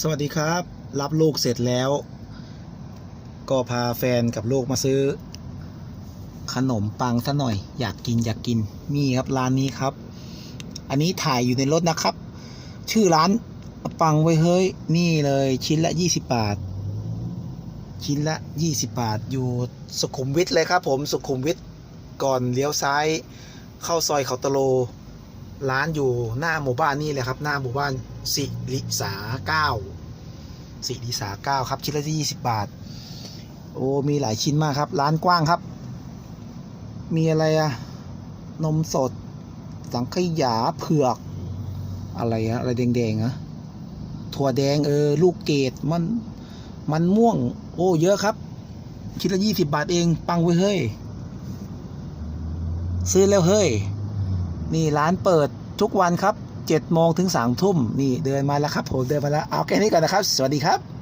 สวัสดีครับ รับลูกเสร็จแล้ว ก็พาแฟนกับลูกมาซื้อ ขนมปังซะหน่อย อยากกินอยากกินนี่ครับร้านนี้ครับ อันนี้ถ่ายอยู่ในรถนะครับ ชื่อร้านปังไว้เฮ้ย นี่เลยชิ้นละ 20 บาท ชิ้นละ 20 บาท อยู่สุขุมวิทเลยครับผมสุขุมวิทก่อนเลี้ยวซ้าย เข้าซอยเขาตะโล ร้านอยู่หน้าหมู่บ้านนี่เลยครับ หน้าหมู่บ้านสิริสาเก้าสิริสาเก้าครับ ชิ้นละยี่สิบบาท โอ้มีหลายชิ้นมากครับ ร้านกว้างครับ มีอะไรอะนมสด สังขยาเผือก อะไรอะอะไรแดงๆอะถั่วแดงเออลูกเกดมันมันม่วง โอ้เยอะครับ ชิ้นละยี่สิบบาทเอง ปังไว้เฮ้ย ซื้อแล้วเฮ้ย นี่ร้านเปิดทุกวันครับ7โมงถึง3ทุ่มนี่เดินมาแล้วครับผมเดินมาแล้วเอาแค่นี้ก่อนนะครับ สวัสดีครับ